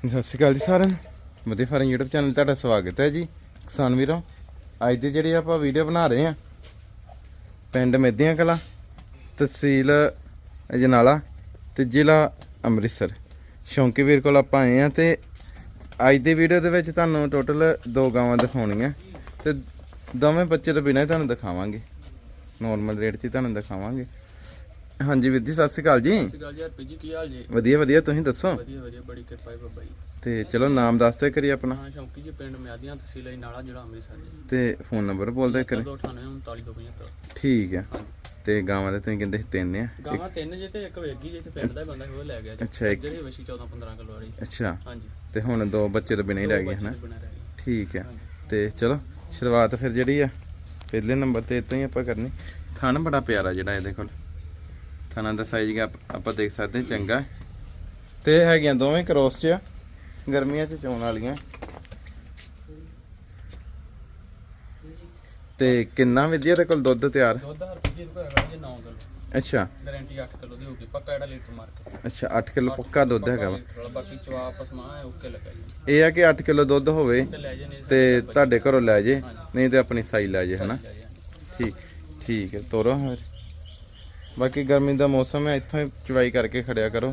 ਸਤਿ ਸ਼੍ਰੀ ਅਕਾਲ ਜੀ ਸਾਰਿਆਂ ਨੂੰ। ਮੋਦੀ ਫਾਰਮ YouTube ਚੈਨਲ ਤੁਹਾਡਾ ਸਵਾਗਤ ਹੈ ਜੀ। ਕਿਸਾਨ ਵੀਰੋ, ਅੱਜ ਦੀ ਜਿਹੜੀ ਆਪਾਂ ਵੀਡੀਓ ਬਣਾ ਰਹੇ ਹਾਂ, ਪਿੰਡ ਮੇਦੀਆਂ ਕਲਾ, ਤਹਿਸੀਲ ਅਜਨਾਲਾ ਤੇ ਜ਼ਿਲ੍ਹਾ ਅੰਮ੍ਰਿਤਸਰ। ਸ਼ੌਂਕੀ ਵੀਰ ਕੋਲ ਆਪਾਂ ਆਏ ਆ ਤੇ ਅੱਜ ਦੀ ਵੀਡੀਓ ਦੇ ਵਿੱਚ ਤੁਹਾਨੂੰ ਟੋਟਲ ਦੋ ਗਾਵਾਂ ਦਿਖਾਉਣੀਆਂ। ਤੇ ਦੋਵੇਂ ਬੱਚੇ ਤੋਂ ਬਿਨਾਂ ਹੀ ਤੁਹਾਨੂੰ ਦਿਖਾਵਾਂਗੇ। ਨੋਰਮਲ ਰੇਟ 'ਚ ਹੀ ਤੁਹਾਨੂੰ ਦਿਖਾਵਾਂਗੇ। ਹਾਂਜੀ ਵੀਰ ਜੀ ਸਤਿ ਸ਼੍ਰੀ ਅਕਾਲ ਜੀ। ਸਤਿ ਸ਼੍ਰੀ ਅਕਾਲ ਜੀ ਹਰਪ੍ਰੀਤ ਜੀ ਕੀ ਹਾਲ ਜੀ? ਵਧੀਆ ਵਧੀਆ ਤੁਸੀਂ ਦੱਸੋ? ਵਧੀਆ ਵਧੀਆ ਬੜੀ ਕਿਰਪਾ ਹੈ ਬਾਬਾ ਜੀ। ਤੇ ਚਲੋ ਨਾਮ ਦੱਸ ਦਿਓ ਕਰੀ ਆਪਣਾ। ਹਾਂ ਸ਼ੌਂਕੀ ਜੀ ਪਿੰਡ ਮਿਆਦੀਆਂ ਤਹਿਸੀਲ ਨਾਲਾ ਜ਼ਿਲ੍ਹਾ ਅੰਮ੍ਰਿਤਸਰ ਜੀ। ਤੇ ਫੋਨ ਨੰਬਰ ਬੋਲ ਦਿਓ ਕਰੀ 298 ਠੀਕ ਹੈ। ਤੇ ਗਾਵਾਂ ਦੇ ਤੁਸੀਂ ਕਹਿੰਦੇ ਸੀ ਤਿੰਨ ਆ। ਗਾਵਾਂ ਤਿੰਨ ਜੇ ਤੇ ਇੱਕ ਵੇਗੀ ਜੇ ਤੇ ਪਿੰਡ ਦਾ ਬੰਦਾ ਉਹ ਲੈ ਗਿਆ ਜੀ। ਅੱਛਾ, ਇੱਕ- ਜਿਹੜੀ ਵਸ਼ੀ 14 15 ਕਿਲੋ ਵਾਲੀ। ਅੱਛਾ। ਹਾਂਜੀ। ਤੇ ਹੁਣ ਦੋ ਬੱਚੇ ਤਾਂ ਬਿਨਾਂ ਹੀ ਰਹਿ ਗਏ ਹਨਾ? ਠੀਕ ਹੈ। ਤੇ ਚਲੋ ਸ਼ੁਰੂਆਤ ਫਿਰ ਜਿਹੜੀ ਆ ਪਹਿਲੇ ਨੰਬਰ ਤੇ ਇਤੋਂ ਹੀ ਆਪਾਂ ਕਰਨੀ। ਥਣ ਬੜਾ ਪਿਆਰਾ ਜਿਹੜਾ ਇਹਦੇ ਕੋਲ। ਥਣਾਂ ਦਾ ਸਾਈਜ਼ ਆਪਾਂ ਦੇਖ ਸਕਦੇ ਚੰਗਾ। ਤੇ ਹੈਗੀਆਂ ਦੋਵੇਂ ਕ੍ਰੋਸ 'ਚ ਗਰਮੀਆਂ 'ਚ ਚੋਣ ਵਾਲੀਆਂ। ਤੇ ਕਿੰਨਾ ਵਿਦਿਆ ਦੇ ਕੋਲ ਦੁੱਧ ਤਿਆਰ? ਦੁੱਧ ਹਰਪ੍ਰੀਤ ਜੀ ਦਾ ਹੈਗਾ ਜੀ 9 ਕਿਲੋ। ਅੱਛਾ। ਗਾਰੰਟੀ 8 ਕਿਲੋ ਦੀ ਹੋਊਗੀ ਪੱਕਾ ਜਿਹੜਾ ਲੀਟਰ ਮਾਰ ਕੇ ਅੱਛਾ 8 ਕਿਲੋ ਪੱਕਾ ਦੁੱਧ ਹੈਗਾ ਬਾਕੀ ਚਵਾ ਆਪਸ ਮਾਂ ਹੈ ਓਕੇ ਲੱਗਾ ਜੀ। ਇਹ ਆ ਕਿ 8 ਕਿਲੋ ਦੁੱਧ ਹੋਵੇ ਤੇ ਤੇ ਤੁਹਾਡੇ ਘਰੋਂ ਲੈ ਜੇ। ਨਹੀਂ ਤੇ ਆਪਣੀ ਸਾਈ ਲੈ ਜੇ ਹਨਾ? ਲੈ ਜੇ। ਠੀਕ ਠੀਕ ਹੈ ਤੋਰੋ ਫਿਰ ਬਾਕੀ ਗਰਮੀ ਦਾ ਮੌਸਮ ਹੈ ਇੱਥੋਂ ਹੀ ਚਵਾਈ ਕਰਕੇ ਖੜਿਆ ਕਰੋ।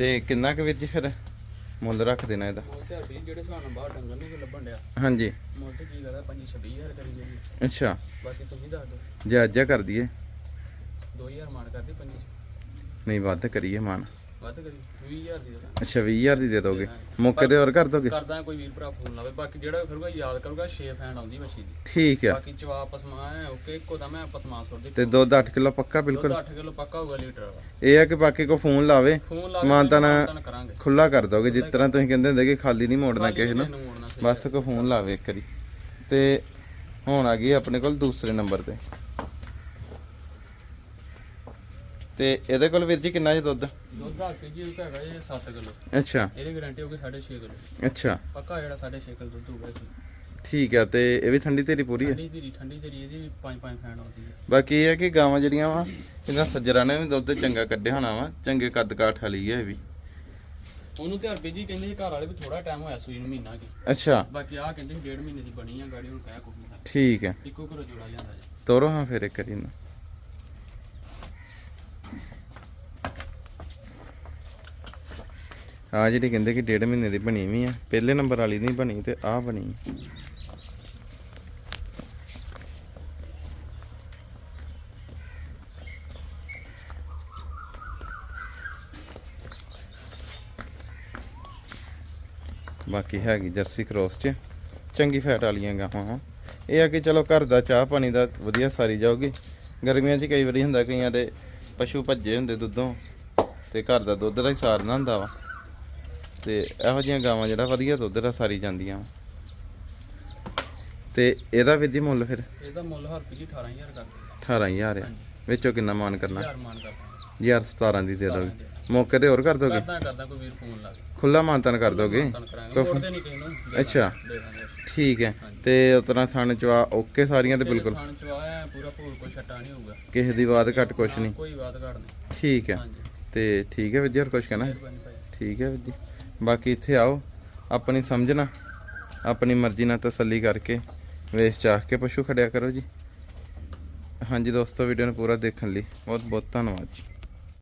ਤੇ ਕਿੰਨਾ ਕੁ ਵੀਰ ਜੀ ਫਿਰ ਮੁੱਲ ਰੱਖ ਦੇਣਾ ਇਹਦਾ? ਮੁੱਲ ਤੇ ਹਰਪ੍ਰੀਤ ਜਿਹੜੇ ਹਿਸਾਬ ਨਾਲ ਬਾਹਰ ਡੰਗਰ ਨਹੀਂ ਲੱਭਣ ਡਿਆ। ਹਾਂਜੀ। ਮੁੱਲ ਤੇ ਕੀ ਕਰਦਾ 25 26000 ਕਰੀ ਜੀ ਅੱਛਾ। ਬਾਕੀ ਤੁਸੀਂ ਦੱਸ ਦਿਓ। ਜੇ ਅੱਜ ਕਰ ਦਈਏ। 2000 ਮਾਨ ਕਰਦੀ 25 ਨਹੀਂ ਵੱਧ ਕਰੀਏ ਮਾਨ। ਵੱਧ ਕਰੀ 20000 ਦੀ ਦੇਣਾ ਅੱਛਾ 20000 ਦੀ ਦੇ ਦੋਗੇ। ਮੌਕੇ ਤੇ ਹੋਰ ਕਰ ਦੋਗੇ? ਕਰਦਾ ਕੋਈ ਵੀਰ ਭਰਾ ਫੋਨ ਲਾਵੇ। ਬਾਕੀ ਜਿਹੜਾ ਫਿਰੂਗਾ ਯਾਦ ਕਰੂਗਾ 6 ਫੈਨ ਆਉਂਦੀ ਮੱਛੀ ਦੀ। ਠੀਕ ਆ। ਬਾਕੀ ਚਵਾ ਪਸਮਾ ਹੈ ਓਕੇ ਇੱਕੋ ਦਾ ਮੈਂ ਪਸਮਾ ਸੁੱਟ ਤੇ ਦਿੱਤੀ ਦੁੱਧ 8 ਕਿਲੋ ਪੱਕਾ ਬਿਲਕੁਲ? 8 ਕਿਲੋ ਪੱਕਾ ਹੋਊਗਾ ਲੀਟਰ ਵਾਲਾ। ਇਹ ਆ ਕਿ ਬਾਕੀ ਕੋ ਫੋਨ ਲਾਵੇ ਫੋਨ ਲਾ ਮਾਨਤਾ ਕਰਾਂਗੇ। ਖੁੱਲਾ ਕਰ ਦੋਗੇ ਜਿਸ ਤਰ੍ਹਾਂ ਤੁਸੀਂ ਕਹਿੰਦੇ ਹੁੰਦੇ ਕਿ ਖਾਲੀ ਨਹੀਂ ਮੋੜਨਾ ਕਿਸੇ ਨੂੰ ਨੂੰ ਮੋੜਨਾ ਸਹੀ ਬਸ ਕੋ ਫੋਨ ਲਾਵੇ ਇੱਕ ਵਾਰੀ। ਤੇ ਹੁਣ ਆ ਗਈ ਆਪਣੇ ਕੋਲ ਦੂਸਰੇ ਨੰਬਰ ਤੇ। ਤੇ ਇਹਦੇ ਕੋਲ ਵੀਰ ਜੀ ਕਿੰਨਾ ਜੀ ਦੁੱਧ? ਦੁੱਧ ਦਾ ਕੇਜੀ ਦਾ ਹੈਗਾ ਇਹ 7 ਕਿਲੋ। ਅੱਛਾ। ਇਹਦੀ ਗਾਰੰਟੀ ਹੋਊਗੀ 6.5 ਕਿਲੋ। ਅੱਛਾ। ਪੱਕਾ ਜਿਹੜਾ 6.5 ਕਿਲੋ ਦੁੱਧ ਹੋਊਗਾ ਇਹਦੀ ਠੀਕ ਆ ਤੇ ਇਹ ਵੀ ਠੰਡੀ ਤੇਰੀ ਪੂਰੀ ਹੈ ਠੰਡੀ ਧੀਰੀ ਠੰਡੀ ਧੀਰੀ ਇਹਦੀ ਵੀ 5-5 ਫੈਨ ਆਉਂਦੀ ਹੈ ਬਾਕੀ ਇਹ ਹੈ ਕਿ ਗਾਵਾਂ ਜਿਹੜੀਆਂ ਵਾ ਇਹਨਾਂ ਸੱਜਰਾਂ ਨੇ ਵੀ ਦੁੱਧ ਚੰਗਾ ਕੱਢਿਆ ਹੋਣਾ ਵਾ ਚੰਗੇ ਕੱਦ ਕਾਠ ਵਾਲੀ ਹੈ ਇਹ ਵੀ। ਉਹਨੂੰ ਤੇ ਹਰਪੀ ਜੀ ਕਹਿੰਦੇ ਘਰ ਵਾਲੇ ਵੀ ਥੋੜਾ ਟਾਈਮ ਹੋਇਆ ਸੂਈ ਨੂੰ ਮਹੀਨਾ ਕੀ। ਅੱਛਾ। ਬਾਕੀ ਆਹ ਕਹਿੰਦੇ ਡੇਢ ਮਹੀਨੇ ਦੀ ਬਣੀ ਆ ਗਾੜੀ ਹੁਣ ਕਹਿ ਕੋਈ ਨਹੀਂ ਠੀਕ ਹੈ ਇੱਕੋ ਘਰੋਂ ਜੋੜਾ ਜਾਂਦਾ ਜੀ। ਤੋਰੋ ਹਾਂ ਫਿਰ ਇੱਕ ਵਾਰੀ ਨਾ ਆ ਜਿਹੜੀ ਕਹਿੰਦੇ ਕਿ ਡੇਢ ਮਹੀਨੇ ਦੀ ਬਣੀ ਵੀ ਆ, ਪਹਿਲੇ ਨੰਬਰ ਵਾਲੀ ਨਹੀਂ ਬਣੀ ਤੇ ਆ ਬਣੀ। ਬਾਕੀ ਹੈਗੀ ਜਰਸੀ ਕ੍ਰੋਸ ਚ, ਚੰਗੀ ਫੈਟ ਵਾਲੀਆਂ ਗਾਵਾਂ ਵਾਂ। ਇਹ ਆ ਕਿ ਚਲੋ ਘਰ ਦਾ ਚਾਹ ਪਾਣੀ ਦਾ ਵਧੀਆ ਸਾਰੀ ਜਾਊਗੀ। ਗਰਮੀਆਂ 'ਚ ਕਈ ਵਾਰੀ ਹੁੰਦਾ ਕਈਆਂ ਦੇ ਪਸ਼ੂ ਭੱਜੇ ਹੁੰਦੇ ਦੁੱਧੋਂ, ਤੇ ਘਰ ਦਾ ਦੁੱਧ ਦਾ ਹੀ ਸਾਰਨਾ ਹੁੰਦਾ ਵਾ। ਤੇ ਇਹੋ ਜਿਹੀਆਂ ਗਾਵਾਂ ਜਿਹੜਾ ਵਧੀਆ ਦੁੱਧ ਦਾ ਸਾਰੀ ਜਾਂਦੀਆਂ। ਤੇ ਇਹਦਾ ਵੀਰ ਜੀ ਮੁੱਲ ਫਿਰ? ਇਹਦਾ ਮੁੱਲ ਹਰਪੀ ਜੀ 18000 ਕਰਦੇ 18000 ਆ। ਵਿੱਚੋਂ ਕਿੰਨਾ ਮਾਨ ਕਰਨਾ? ਯਾਰ ਮਾਨ ਕਰਦਾ। ਯਾਰ 17 ਦੀ ਦੇ ਦੋਗੇ ਮੌਕੇ ਤੇ ਹੋਰ ਕਰ ਦੋਗੇ? ਕਰਦਾ ਕਰਦਾ ਕੋਈ ਵੀਰ ਫੋਨ ਲਾ ਕੇ ਖੁੱਲਾ ਮਾਨਤਨ ਕਰ ਦੋਗੇ? ਕਰਾਂਗੇ। ਮੋੜਦੇ ਨਹੀਂ ਕਿਸੇ ਨੂੰ। ਦੇ ਅੱਛਾ। ਦਾਂਗੇ ਠੀਕ ਹੈ। ਤੇ ਉਤਨਾ ਥਣ ਚਵਾ ਓਕੇ ਸਾਰੀਆਂ ਤੇ ਬਿਲਕੁਲ। ਖਾਣ ਚ ਆਇਆ ਪੂਰਾ ਭੂਰ ਕੋਈ ਛੱਟਾ ਨਹੀਂ ਹੋਊਗਾ। ਕਿਸੇ ਦੀ ਬਾਤ ਘੱਟ ਕੁਛ ਨਹੀਂ। ਕੋਈ ਬਾਤ ਘੜ ਨਹੀਂ। ਠੀਕ ਹੈ। ਹਾਂਜੀ। ਤੇ ਠੀਕ ਹੈ ਵੀਰ ਜੀ ਹੋਰ ਕੁਛ ਕਹਿਣਾ? ਮਿਹਰਬਾਨੀ ਭਾਈ। ਠੀਕ ਹੈ ਵੀਰ ਜੀ। ਬਾਕੀ ਇੱਥੇ ਆਓ, ਆਪਣੀ ਸਮਝਣਾ ਆਪਣੀ ਮਰਜ਼ੀ ਨਾਲ ਤਸੱਲੀ ਕਰਕੇ, ਵੇਸ ਚਾਹ ਕੇ ਪਸ਼ੂ ਖੜਿਆ ਕਰੋ ਜੀ। ਹਾਂਜੀ ਦੋਸਤੋ ਵੀਡੀਓ ਨੂੰ ਪੂਰਾ ਦੇਖਣ ਲਈ ਬਹੁਤ ਬਹੁਤ ਧੰਨਵਾਦ ਜੀ।